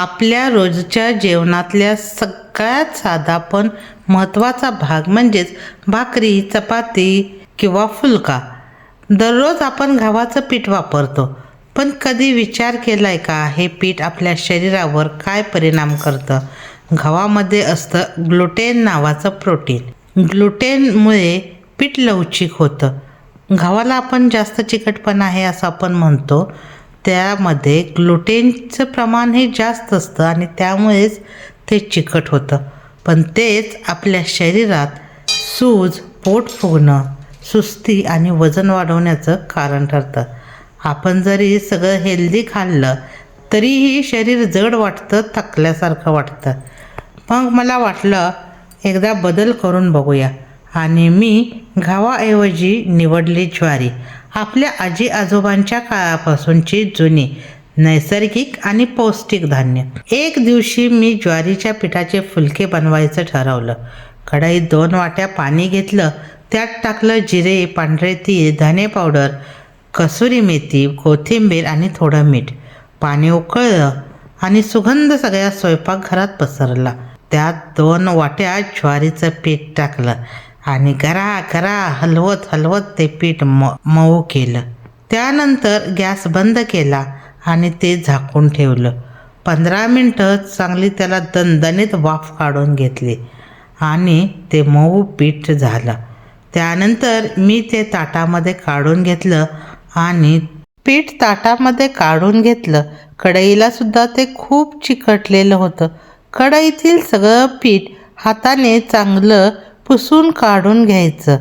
आपल्या रोजच्या जेवणातल्या सगळ्यात साधा पण महत्त्वाचा भाग म्हणजेच भाकरी चपाती किंवा फुलका. दररोज आपण गव्हाचं पीठ वापरतो पण कधी विचार केलाय का हे पीठ आपल्या शरीरावर काय परिणाम करतं? गव्हामध्ये असतं ग्लुटेन नावाचं प्रोटीन. ग्लुटेनमुळे पीठ लवचिक होतं. गव्हाला आपण जास्त चिकटपणा आहे असं आपण म्हणतो त्यामध्ये ग्लुटेनचं प्रमाण हे जास्त असतं आणि त्यामुळेच ते चिकट होतं. पण तेच आपल्या शरीरात सूज पोट फुगणं सुस्ती आणि वजन वाढवण्याचं कारण ठरतं. आपण जरी सगळं हेल्दी खाल्लं तरीही शरीर जड वाटतं थकल्यासारखं वाटतं. मग मला वाटलं एकदा बदल करून बघूया. आणि मी घावाऐवजी निवडली ज्वारी. आपल्या आजी आजोबांच्या काळापासूनची जुनी नैसर्गिक आणि पौष्टिक धान्य. एक दिवशी मी ज्वारीच्या पिठाचे फुलके बनवायचं ठरवलं. कढईत दोन वाट्या पाणी घेतलं त्यात टाकलं जिरे पांढरे तीळ धने पावडर कसुरी मेथी कोथिंबीर आणि थोडं मीठ. पाणी उकळलं आणि सुगंध सगळ्या स्वयंपाकघरात पसरला. त्यात दोन वाट्या ज्वारीचं पीठ टाकलं. आणि घरा घरा हलवत हलवत ते पीठ म मऊ केलं. त्यानंतर गॅस बंद केला आणि ते झाकून ठेवलं. पंधरा मिनटं चांगली त्याला दणदणीत वाफ काढून घेतली आणि ते मऊ पीठ झालं. त्यानंतर मी ते ताटामध्ये काढून घेतलं आणि पीठ ताटामध्ये काढून घेतलं. कढईलासुद्धा ते खूप चिकटलेलं होतं. कढईतील सगळं पीठ हाताने चांगलं पुसून काढून घ्यायचं.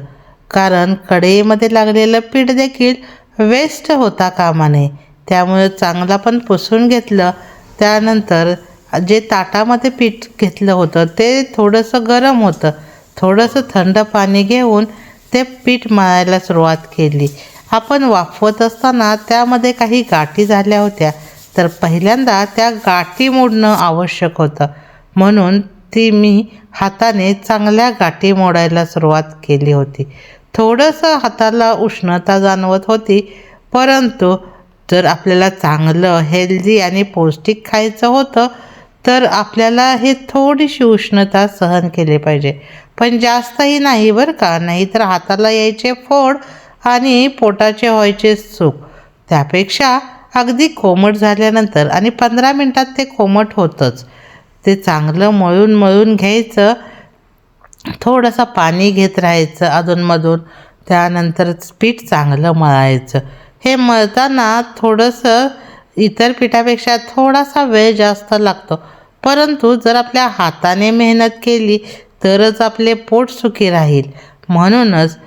कारण कढईमध्ये लागलेलं पीठ देखील वेस्ट होता कामा नये त्यामुळे चांगला पण पुसून घेतलं. त्यानंतर जे ताटामध्ये पीठ घेतलं होतं ते थोडंसं गरम होतं. थोडंसं थंड पाणी घेऊन ते पीठ मळायला सुरुवात केली. आपण वाफवत असताना त्यामध्ये काही गाठी झाल्या होत्या. तर पहिल्यांदा त्या गाठी मोडणं आवश्यक होतं. म्हणून ती मी हाताने चांगल्या गाठी मोडायला सुरुवात केली होती. थोडंसं हाताला उष्णता जाणवत होती परंतु जर आपल्याला चांगलं हेल्दी आणि पौष्टिक खायचं होतं तर आपल्याला हे थोडीशी उष्णता सहन केली पाहिजे. पण जास्तही नाही बरं का नाही तर हाताला यायचे फोड आणि पोटाचे व्हायचे सुख. त्यापेक्षा अगदी कोमट झाल्यानंतर आणि पंधरा मिनटात ते कोमट होतंच. ते चांगलं मळून मळून घ्यायचं. थोडंसं पाणी घेत राहायचं अधूनमधून. त्यानंतर पीठ चांगलं मळायचं. हे मळताना थोडंसं इतर पिठापेक्षा थोडासा वेळ जास्त लागतो. परंतु जर आपल्या हाताने मेहनत केली तरच आपले पोट सुखी राहील. म्हणूनच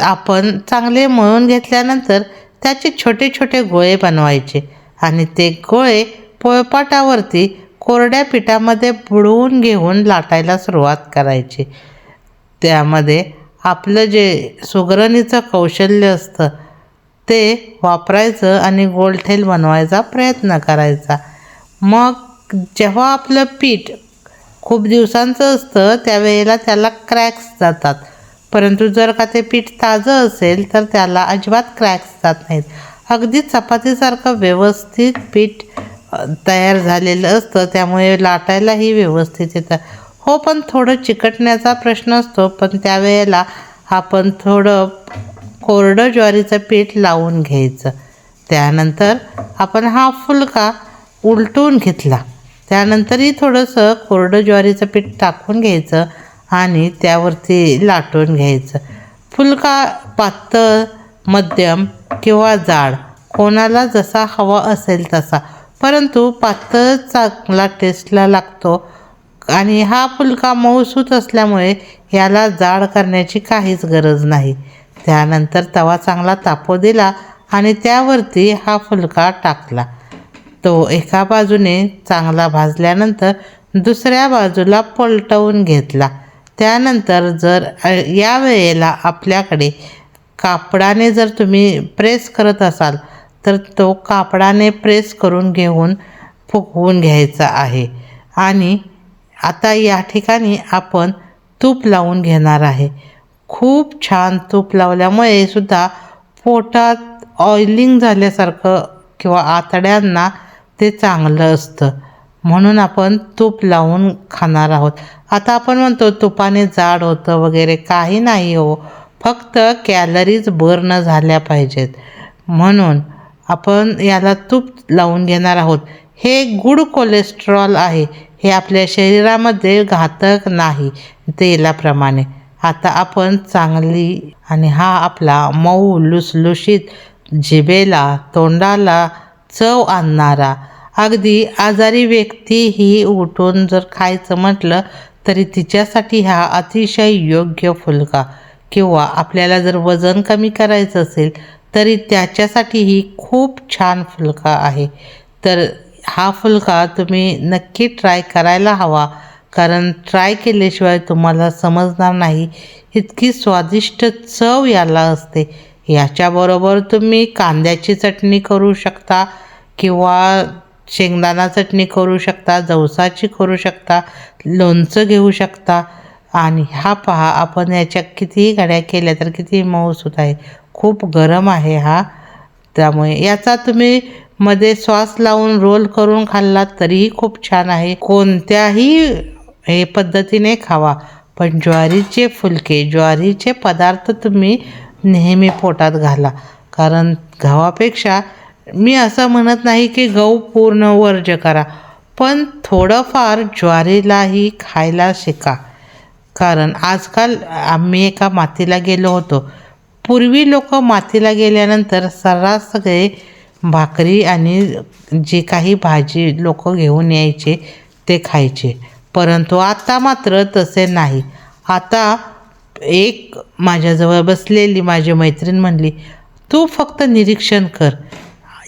आपण चांगले मळून घेतल्यानंतर त्याचे छोटे छोटे गोळे बनवायचे आणि ते गोळे पोळपाटावरती कोरड्या पिठामध्ये बुडवून घेऊन लाटायला सुरुवात करायची. त्यामध्ये आपलं जे सुगरणीचं कौशल्य असतं ते वापरायचं आणि गोलठेल बनवायचा प्रयत्न करायचा. मग जेव्हा आपलं पीठ खूप दिवसांचं असतं त्यावेळेला त्याला क्रॅक्स जातात. परंतु जर का ते पीठ ताजं असेल तर त्याला अजिबात क्रॅक्स जात नाहीत. अगदी चपातीसारखं व्यवस्थित पीठ तयार झालेलं असतं त्यामुळे लाटायलाही व्यवस्थित येतं. हो पण थोडं चिकटण्याचा प्रश्न असतो पण त्यावेळेला आपण थोडं कोरडं ज्वारीचं पीठ लावून घ्यायचं. त्यानंतर आपण हा फुलका उलटून घेतला. त्यानंतरही थोडंसं कोरडं ज्वारीचं पीठ टाकून घ्यायचं आणि त्यावरती लाटून घ्यायचं. फुलका पातळ मध्यम किंवा जाड कोणाला जसा हवा असेल तसा. परंतु पातळ चांगला टेस्टला लागतो आणि हा फुलका मऊसूत असल्यामुळे याला जाड करण्याची काहीच गरज नाही. त्यानंतर तवा चांगला तापू दिला आणि त्यावरती हा फुलका टाकला. तो एका बाजूने चांगला भाजल्यानंतर दुसऱ्या बाजूला पलटवून घेतला. त्यानंतर जर या वेळेला आपल्याकडे कापडाने जर तुम्ही प्रेस करत असाल तर तो कापडाने प्रेस करून घेऊन फुगवून घ्यायचा आहे. आणि आता या ठिकाणी आपण तूप लावून घेणार आहे. खूप छान तूप लावल्यामुळे सुद्धा पोटात ऑइलिंग झाल्यासारखं किंवा आतड्यांना ते चांगलं असतं. म्हणून आपण तूप लावून खाणार आहोत. आता आपण म्हणतो तुपाने जाड होतं वगैरे काही नाही हो. फक्त कॅलरीज बर्न झाल्या पाहिजेत. म्हणून आपण याला तूप लावून घेणार आहोत. हे गुड कोलेस्ट्रॉल आहे. हे आपल्या शरीरामध्ये घातक नाही तेलाप्रमाणे. आता आपण चांगली आणि हा आपला मऊ लुसलुशीत जिभेला तोंडाला चव आणणारा अगदी आजारी व्यक्तीही उठून जर खायचं म्हटलं तरी तिच्यासाठी हा अतिशय योग्य फुलका. किंवा आपल्याला जर वजन कमी करायचं असेल तरी त्याच्यासाठीही खूप छान फुलका आहे. तर हा फुलका तुम्ही नक्की ट्राय करायला हवा. कारण ट्राय केल्याशिवाय तुम्हाला समजणार नाही इतकी स्वादिष्ट चव याला असते. याच्याबरोबर तुम्ही कांद्याची चटणी करू शकता किंवा शेंगदाणा चटणी करू शकता जवसाची करू शकता लोणचं घेऊ शकता. आणि हा पहा आपण याच्या कितीही गाड्या केल्या तर किती मऊसूत आहे. खूप गरम आहे हा. त्यामुळे याचा तुम्ही मध्ये श्वास लावून रोल करून खाल्लात तरीही खूप छान आहे. कोणत्याही हे पद्धतीने खावा. पण ज्वारीचे फुलके ज्वारीचे पदार्थ तुम्ही नेहमी पोटात घाला. कारण गव्हापेक्षा मी असं म्हणत नाही की गहू पूर्ण वर्ज करा. पण थोडंफार ज्वारीलाही खायला शिका. कारण आजकाल आम्ही एका मातीला गेलो होतो. पूर्वी लोक मातीला गेल्यानंतर सर्रास सगळे भाकरी आणि जे काही भाजी लोक घेऊन यायचे ते खायचे. परंतु आता मात्र तसे नाही. आता एक माझ्याजवळ बसलेली माझी मैत्रीण म्हणली तू फक्त निरीक्षण कर.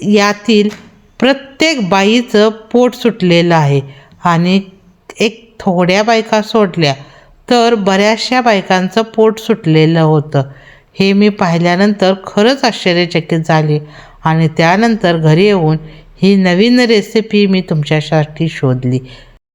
यातील प्रत्येक बाईचं पोट सुटलेलं आहे आणि एक थोड्या बायका सोडल्या तर बऱ्याचशा बायकांचं पोट सुटलेलं होतं. हे मी पाहिल्यानंतर खरंच आश्चर्यचकित झाले आणि त्यानंतर घरी येऊन ही नवीन रेसिपी मी तुमच्यासाठी शोधली.